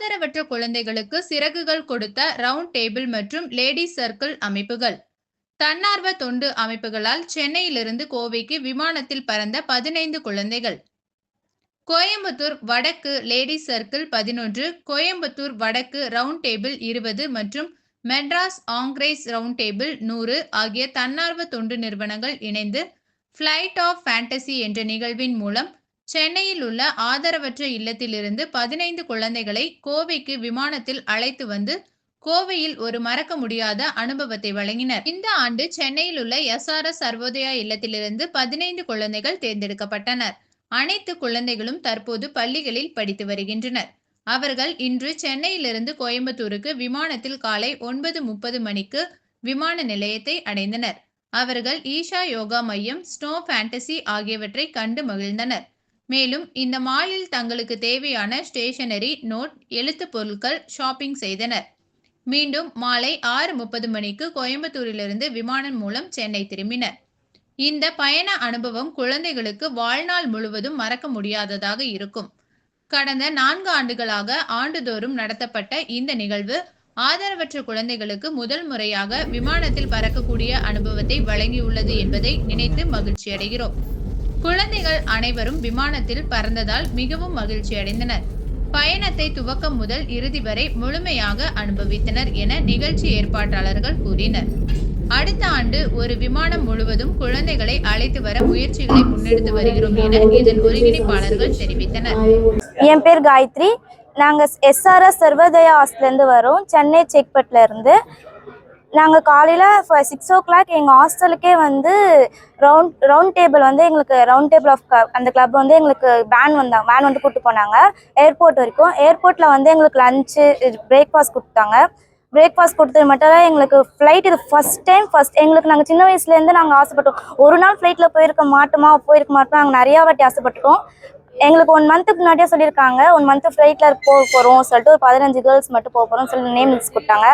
ஆதரவற்ற குழந்தைகளுக்கு சிறகுகள் கொடுத்த ரவுண்ட் டேபிள் மற்றும் லேடி சர்க்கிள் அமைப்புகள். தன்னார்வ தொண்டு அமைப்புகளால் சென்னையிலிருந்து கோவைக்கு விமானத்தில் பறந்த பதினைந்து குழந்தைகள். கோயம்புத்தூர் வடக்கு லேடி சர்க்கிள் பதினொன்று கோயம்புத்தூர் வடக்கு ரவுண்ட் டேபிள் இருபது மற்றும் மெட்ராஸ் ஆங்கிரேஸ் ரவுண்ட் டேபிள் நூறு ஆகிய தன்னார்வ தொண்டு நிறுவனங்கள் இணைந்து ஃப்ளைட் ஆஃப் ஃபேண்டசி என்ற நிகழ்வின் மூலம் சென்னையில் உள்ள ஆதரவற்ற இல்லத்திலிருந்து பதினைந்து குழந்தைகளை கோவைக்கு விமானத்தில் அழைத்து வந்து கோவையில் ஒரு மறக்க முடியாத அனுபவத்தை வழங்கினர். இந்த ஆண்டு சென்னையில் உள்ள எஸ்ஆர்எஸ் சர்வோதயா இல்லத்திலிருந்து பதினைந்து குழந்தைகள் தேர்ந்தெடுக்கப்பட்டனர். அனைத்து குழந்தைகளும் தற்போது பள்ளிகளில் படித்து வருகின்றனர். அவர்கள் இன்று சென்னையிலிருந்து கோயம்புத்தூருக்கு விமானத்தில் காலை ஒன்பது முப்பது மணிக்கு விமான நிலையத்தை அடைந்தனர். அவர்கள் ஈஷா யோகா மையம் ஸ்னோ ஃபேண்டசி ஆகியவற்றை கண்டு மகிழ்ந்தனர். மேலும் இந்த மாலில் தங்களுக்கு தேவையான ஸ்டேஷனரி நோட் எழுத்து பொருட்கள் ஷாப்பிங் செய்தனர். மீண்டும் மாலை ஆறு முப்பது மணிக்கு கோயம்புத்தூரிலிருந்து விமானம் மூலம் சென்னை திரும்பினர். இந்த பயண அனுபவம் குழந்தைகளுக்கு வாழ்நாள் முழுவதும் மறக்க முடியாததாக இருக்கும். கடந்த நான்கு ஆண்டுகளாக ஆண்டுதோறும் நடத்தப்பட்ட இந்த நிகழ்வு ஆதரவற்ற குழந்தைகளுக்கு முதல் முறையாக விமானத்தில் பறக்கக்கூடிய அனுபவத்தை வழங்கியுள்ளது என்பதை நினைத்து மகிழ்ச்சி அடைகிறோம் குழந்தைகள் அனைவரும் விமானத்தில் பறந்ததால் மிகவும் மகிழ்ச்சி அடைந்தனர். பயணத்தை துவக்கம் முதல் இறுதி வரை முழுமையாக அனுபவித்தனர் என நிகழ்ச்சி ஏற்பாட்டாளர்கள் கூறினர். அடுத்த ஆண்டு ஒரு விமானம் முழுவதும் குழந்தைகளை அழைத்து வர முயற்சிகளை முன்னெடுத்து வருகிறோம் என இதன் ஒருங்கிணைப்பாளர்கள் தெரிவித்தனர். என் பேர் காயத்ரி. நாங்கள் எஸ்ஆர்எஸ் சர்வோதயா ஹாஸ்டல்லேருந்து வரோம். சென்னை செக்பட்டில் இருந்து. நாங்கள் காலையில் சிக்ஸ் ஓ கிளாக் எங்கள் ஹாஸ்டலுக்கே வந்து ரவுண்ட் ரவுண்ட் டேபிள் வந்து எங்களுக்கு ரவுண்ட் டேபிள் ஆஃப் அந்த கிளப் வந்து எங்களுக்கு வேன் வந்தாங்க வேன் வந்து கூப்பிட்டு போனாங்க. ஏர்போர்ட் வரைக்கும். ஏர்போர்ட்டில் வந்து எங்களுக்கு லஞ்சு பிரேக்ஃபாஸ்ட் கொடுத்தாங்க. பிரேக்ஃபாஸ்ட் கொடுத்தது மட்டும் இல்லை எங்களுக்கு ஃப்ளைட் இது ஃபஸ்ட் டைம் ஃபஸ்ட் எங்களுக்கு நாங்கள் சின்ன வயசுலேருந்து நாங்கள் ஆசைப்பட்டோம். ஒரு நாள் ஃப்ளைட்டில் போயிருக்க மாட்டோமா? போயிருக்க மாட்டோம்? நாங்கள் நிறையா வாட்டி ஆசைப்பட்டுருக்கோம். எங்களுக்கு ஒன் மந்த்துக்கு முன்னாடியே சொல்லியிருக்காங்க. ஒன் மந்த்து ஃப்ளைட்டில் போக போகிறோம் சொல்லிட்டு ஒரு பதினஞ்சு கேர்ள்ஸ் மட்டும் போக போகிறோம் சொல்லி நேம் லிஸ்ட் கொடுத்தாங்க.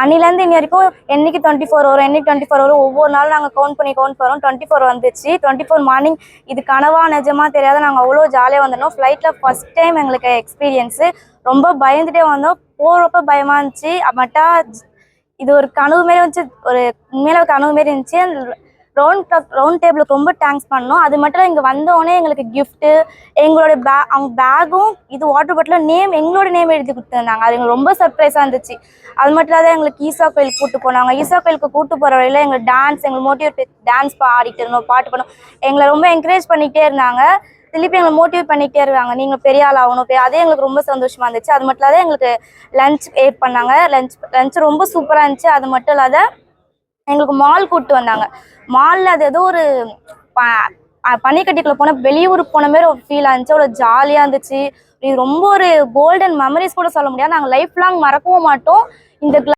அன்னிலேருந்து இன்னி வரைக்கும் என்றைக்கு டுவெண்ட்டி ஃபோர் வரும் என்றைக்கு டுவெண்ட்டி ஃபோர் வரும் ஒவ்வொரு நாளும் நாங்கள் கவுண்ட் பண்ணி கவுண்ட் போகிறோம் டுவெண்ட்டி ஃபோர் வந்துச்சு. டுவெண்ட்டி ஃபோர் மார்னிங் இது கனவா நிஜமா தெரியாத நாங்கள் அவ்வளோ ஜாலியாக வந்துடணும் ஃப்ளைட்டில் ஃபஸ்ட் டைம் எங்களுக்கு எக்ஸ்பீரியன்ஸு ரொம்ப பயந்துட்டே வந்தோம். போகிறப்ப பயமாக இருந்துச்சு. மட்டா இது ஒரு கனவு மாரி இருந்துச்சு ஒரு உண்மையில ஒரு கனவு மாரி இருந்துச்சு. ரவுண்ட் ரவுண்ட் டேபிளுக்கு ரொம்ப தேங்க்ஸ் பண்ணோம் அது மட்டும் இல்லை இங்கே வந்தோடனே எங்களுக்கு கிஃப்ட்டு எங்களோட பே அவங்க பேகும் இது வாட்டர் பாட்டிலும் நேம் எங்களோட நேம் எழுதி கொடுத்துருந்தாங்க. அது எங்களுக்கு ரொம்ப சர்ப்ரைஸாக இருந்துச்சு. அது மட்டும் இல்லாத எங்களுக்கு ஈசா கோயிலுக்கு கூட்டு போனாங்க. ஈசா கோயிலுக்கு கூட்டு போகிற வழியில் எங்களுக்கு டான்ஸ் எங்களுக்கு மோட்டிவேட் டான்ஸ் பாடிட்டு இருந்தோம் பாட்டு பண்ணோம் எங்களை ரொம்ப என்கரேஜ் பண்ணிக்கிட்டே இருந்தாங்க. திருப்பி எங்களை மோட்டிவேட் பண்ணிக்கிட்டே இருக்காங்க நீங்கள் பெரிய ஆள் ஆகணும். பெரிய அதே எங்களுக்கு ரொம்ப சந்தோஷமாக இருந்துச்சு. அது மட்டும் இல்லாத எங்களுக்கு லஞ்ச் ஏட் பண்ணாங்க. லஞ்ச் லஞ்ச் ரொம்ப சூப்பராக இருந்துச்சு. அது மட்டும் இல்லாத எங்களுக்கு மால் கூப்பிட்டு வந்தாங்க. மாலில் அது ஏதோ ஒரு ப- அஹ் போன வெளியூர் போன மாதிரி ஒரு ஃபீல் இருந்துச்சு. அவ்வளோ ஜாலியாக இருந்துச்சு. இது ரொம்ப ஒரு கோல்டன் மெமரிஸ் கூட சொல்ல முடியாது. நாங்கள் லைஃப் லாங் மறக்கவும் மாட்டோம். இந்த